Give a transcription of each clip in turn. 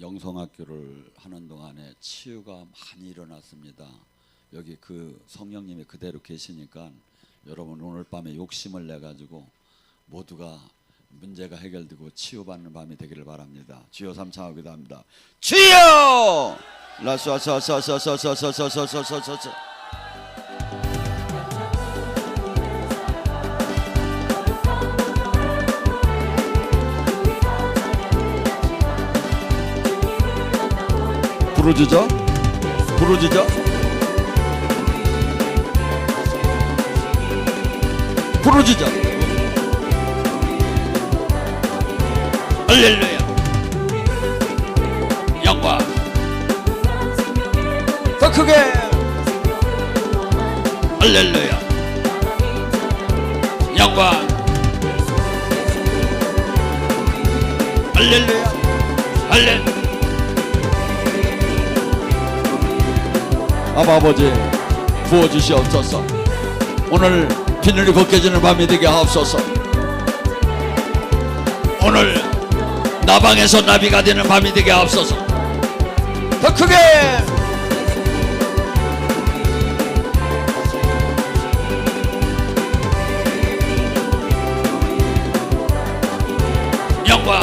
영성학교를 하는 동안에 치유가 많이 일어났습니다. 여기 그 성령님이 그대로 계시니까 여러분 오늘 밤에 욕심을 내 가지고 모두가 문제가 해결되고 치유받는 밤이 되기를 바랍니다. 주여 삼창하고 기도합니다. 주여! 라쏘쏘쏘쏘쏘쏘쏘쏘쏘쏘쏘 부르짖어? 부르짖어? 부르짖어. 할렐루야. 영광. 더 크게. 할렐루야. 영광. 할렐루야. 할렐루야 아버지 부어주시옵소서. 오늘 비늘이 벗겨지는 밤이 되게 하옵소서. 오늘 나방에서 나비가 되는 밤이 되게 하옵소서. 더 크게! 영광.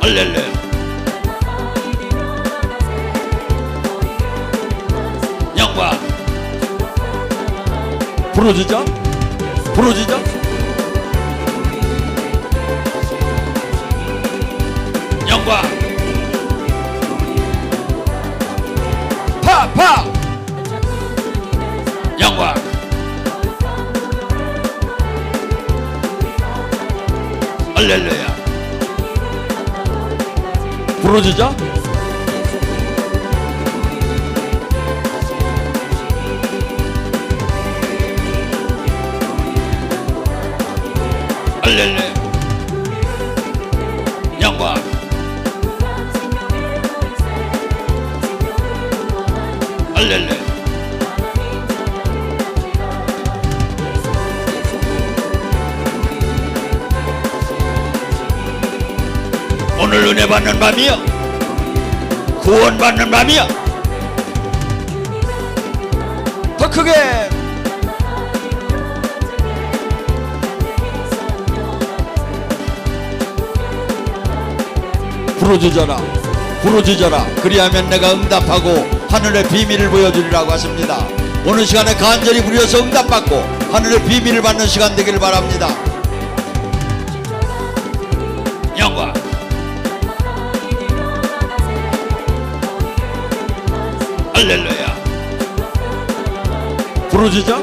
할렐루야 부러지자? 부러지자? 영광! 파파! 영광! 할렐루야. 부러지자 할렐루야 영광 할렐루야 오늘 은혜 받는 밤이요 구원 받는 밤이요 더 크게 부르짖어라. 부르짖어라. 그리하면 내가 응답하고 하늘의 비밀을 보여주리라고 하십니다. 오늘 시간에 간절히 부르셔서 응답받고 하늘의 비밀을 받는 시간 되기를 바랍니다. 영광. 할렐루야. 부르짖어?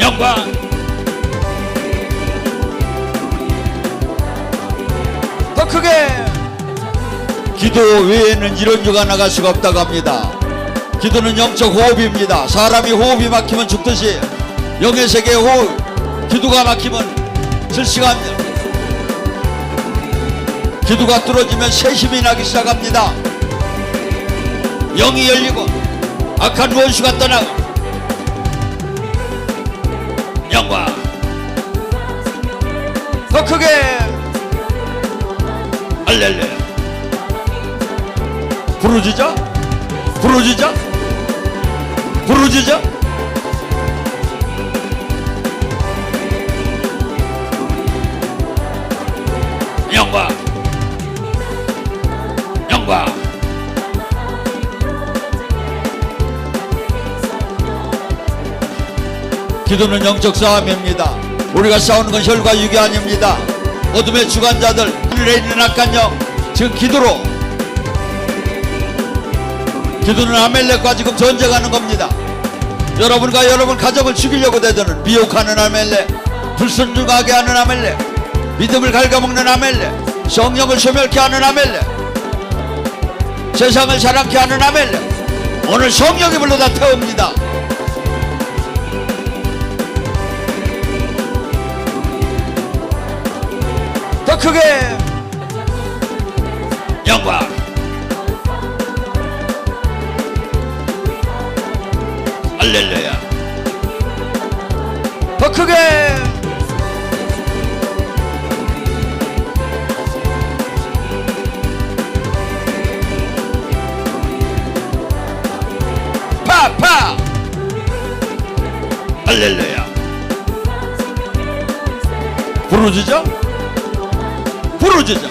영광 크게. 기도 외에는 이런 주가 나갈 수가 없다고 합니다. 기도는 영적 호흡입니다. 사람이 호흡이 막히면 죽듯이 영의 세계 호흡 기도가 막히면 질식합니다. 기도가 뚫어지면 세심이 나기 시작합니다. 영이 열리고 악한 원수가 떠나고 영광. 더 크게 할렐루야 부르짖어? 부르짖어? 부르짖어? 영광. 영광. 기도는 영적 싸움입니다. 우리가 싸우는 건 혈과 육이 아닙니다 어둠의 주관자들 하늘에 있는 악한 영 지금 기도로. 기도는 아멜렉과 지금 전쟁하는 겁니다. 여러분과 여러분 가정을 죽이려고 대드는 미혹하는 아멜렉 불순종하게 하는 아멜렉 믿음을 갉아먹는 아멜렉 성령을 소멸케 하는 아멜렉 세상을 자랑케 하는 아멜렉 오늘 성령이 불러다 태웁니다 더 크게 영광. 할렐루야. 더 크게 파파. 할렐루야. 부르짖어. 부르짖어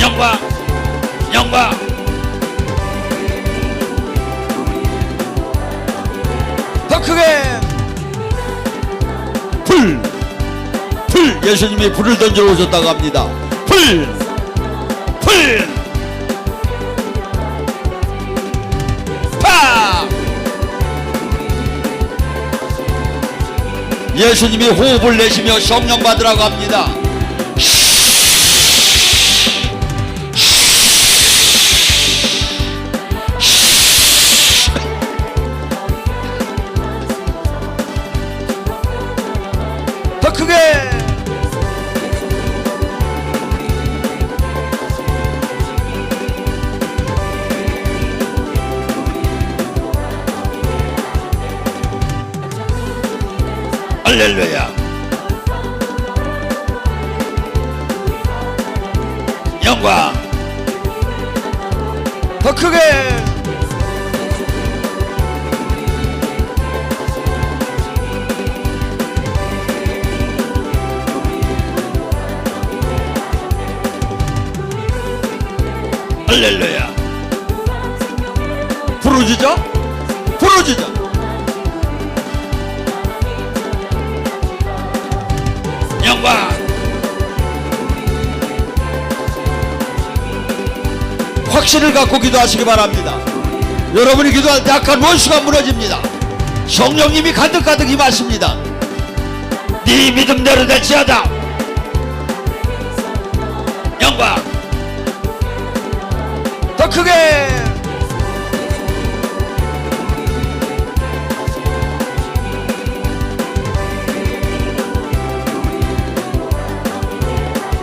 영광 영광 더 크게 불! 불! 예수님이 불을 던져 오셨다고 합니다 불! 불! 예수님이 호흡을 내시며 성령 받으라고 합니다. 더 크게 할렐루야. 영광. 더 크게. 할렐루야. 부르짖어? 부르짖어 확신을 갖고 기도하시기 바랍니다 여러분이 기도할 때 약한 원수가 무너집니다 성령님이 가득가득 임하십니다 네 믿음대로 될지어다 영광 더 크게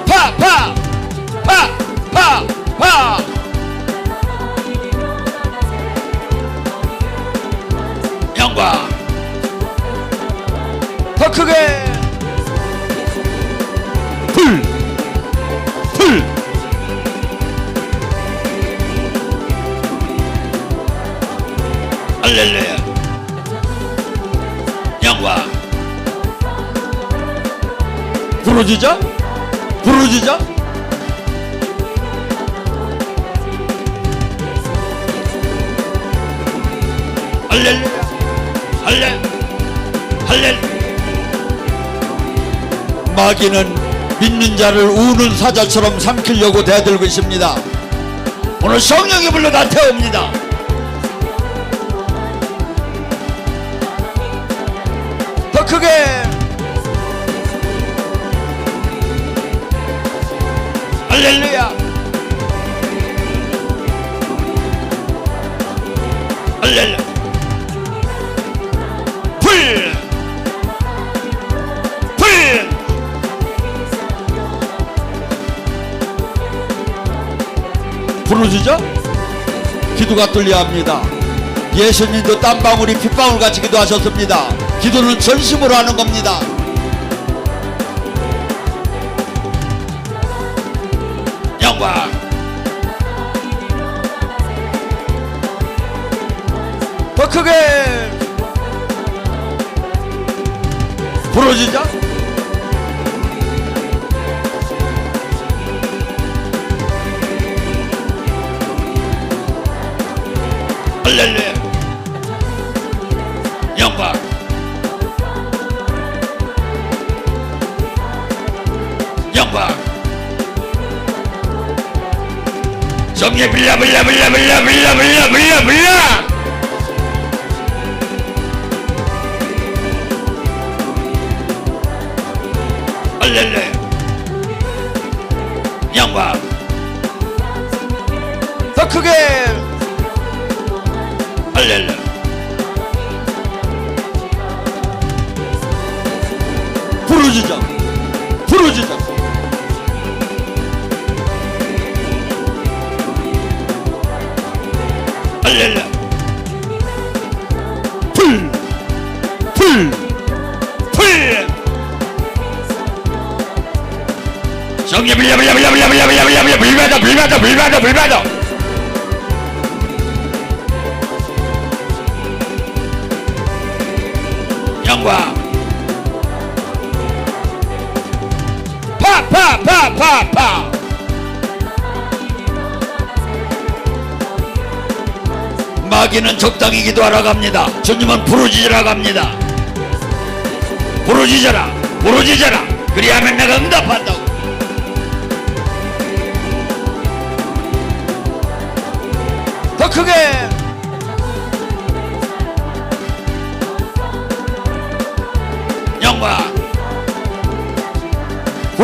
파! 파! 파! 영광. 더 크게. 불! 불! 할렐루야. 영광. 부르짖어? 부르짖어? 할렐루야 할렐 할렐. 마귀는 믿는 자를 우는 사자처럼 삼키려고 대들고 있습니다. 오늘 성령이 불러 다 태웁니다. 더 크게. 할렐루야. 할렐루야 부르짖어? 기도가 뚫려야 합니다. 예수님도 땀방울이 핏방울 같이 기도하셨습니다. 기도는 전심으로 하는 겁니다. 영광! 더 크게! 부러지자 할렐루야. 영광. 영광. 성령 빌라 빌라 빌라 빌라 빌라 빌라 빌라 빌라. 할렐루야. 영광. 더 크게 할렐루야 부르짖어 부르짖어 할렐루야 불! 불! 불! 성령 빌려 빌려 빌려 빌려 빌려 빌려 빌려 빌려 불 받아 불 받아 불 영광 파파파파파. 마귀는 적당히 기도하러 갑니다. 주님은 부르짖으러 갑니다. 부르짖어라 부르짖어라. 그리하면 내가 응답한다고. 더 크게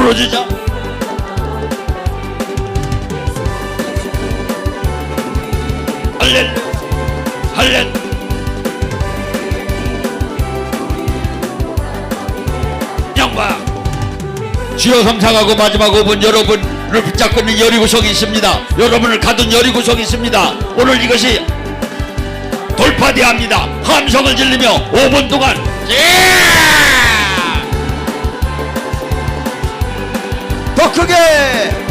부르짖어 할렐루야. 할렐 영광. 주여 감사하고 마지막 5분 여러분을 붙잡고 있는 여리구석이 있습니다. 여러분을 가둔 여리구석이 있습니다. 오늘 이것이 돌파돼야 합니다. 함성을 질리며 5분 동안 더 크게.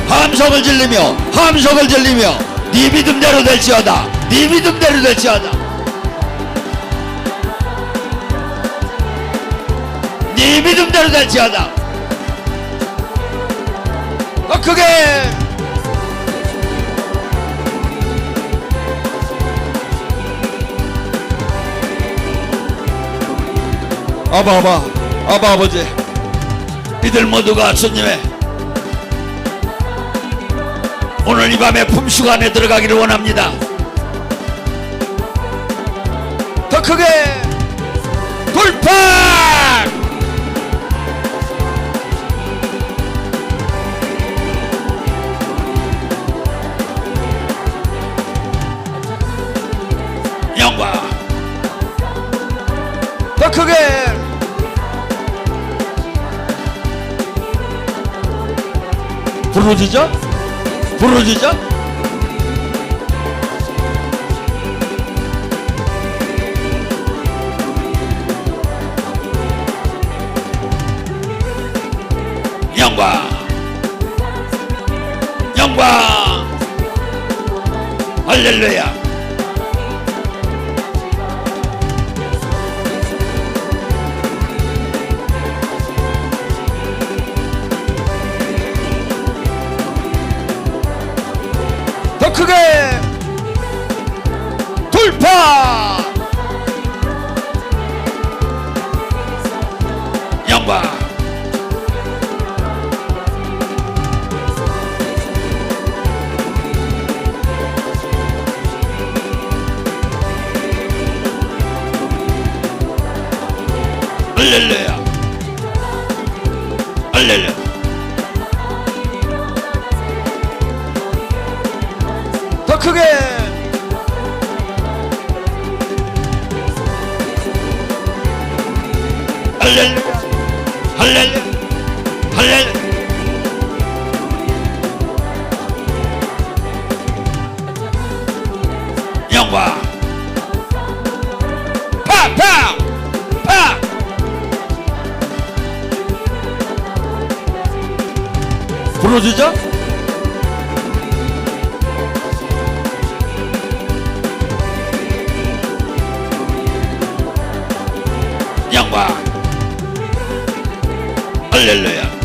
함성을 질리며 함성을 질리며 네 믿음대로 될지어다. 네 믿음대로 될지어다. 네 믿음대로 될지어다. 더 크게. 아바 아바. 아바 아버지. 이들 모두가 주님의 오늘 이 밤에 품수가 안에 들어가기를 원합니다. 더 크게 돌파 영광! 더 크게 부르짖어 부르짖어 영광. 영광. 할렐루야 크게 돌파! 영광 할렐루야 할렐루야 할렐루야. 영광. 파파 파 부러지죠? 영광 할렐루야